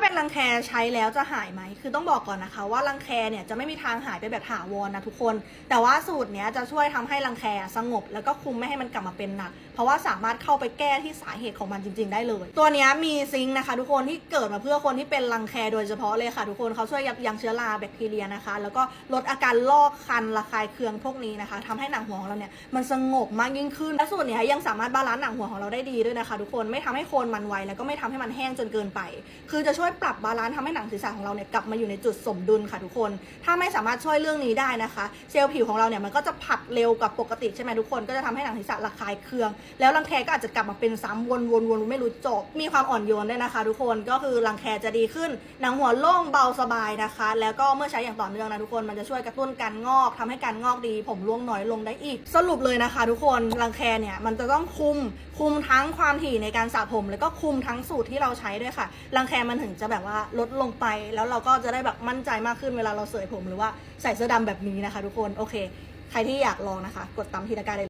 เป็นรังแคใช้แล้วจะหายไหม คือต้องบอกก่อนนะคะ ว่ารังแคเนี่ยจะไม่มีทางหายไปแบบถาวรนนะทุกคน แต่ว่าสูตรเนี้ยจะช่วยทำให้รังแคสงบ แล้วก็คุมไม่ให้มันกลับมาเป็นหนัก เพราะว่าสามารถเข้าไปแก้ที่สาเหตุของมันจริง ๆ ได้เลย ตัวเนี้ยมีซิงค์นะคะ ทุกคนที่เกิดมาเพื่อคนที่เป็นรังแคโดยเฉพาะเลยค่ะ ทุกคนเขาช่วยยับยั้งเชื้อราแบคทีเรียนะคะ แล้วก็ลดอาการลอกคันระคายเคืองพวกนี้นะคะทำให้หนังหัวของเราเนี่ยมันสงบมากยิ่งขึ้น และสูตรเนี้ยยังสามารถบาลานซ์หนังหัวของเราได้ดีด้วยนะคะ ทุกคนไม่ทำให้โคนมันไวแล้วก็ไม่ทำให้มันแห้งจนเกินไป คือจะช่วยปรับบาลานซ์ทำให้หนังศีรษะของเราเนี่ยกลับมาอยู่ในจุดสมดุลค่ะทุกคน ถ้าไม่สามารถช่วยเรื่องนี้ได้นะคะ เซลล์ผิวของเราเนี่ยมันก็จะผัดเร็วกว่าปกติใช่ไหมทุกคนก็จะทำให้หนังศีรษะระคายเคือง แล้วรังแคก็อาจจะกลับมาเป็นซ้ำวนวนวนไม่รู้จบ มีความอ่อนโยนด้วยนะคะ ทุกคนก็คือรังแคจะดีขึ้นหนังหัวโล่งเบาสบายนะคะ แล้วก็เมื่อใช้อย่างต่อเนื่องนะทุกคนมันจะช่วยกระตุ้นการงอกทำให้การงอกดี ผมร่วงน้อยลงได้อีก สรุปเลยนะคะ ทุกคนรังแคเนี่ยมันจะต้องคุมคุมทั้งความถี่ในการสระผม แล้วก็คุมทั้งสูตรที่เราใช้ด้วยค่ะรังแคมันถึงจะแบบว่าลดลงไปแล้วเราก็จะได้แบบมั่นใจมากขึ้นเวลาเราเสยผมหรือว่าใส่เสื้อดำแบบนี้นะคะ ทุกคนโอเค ใครที่อยากลองนะคะ กดตามทีละกร้าได้เลย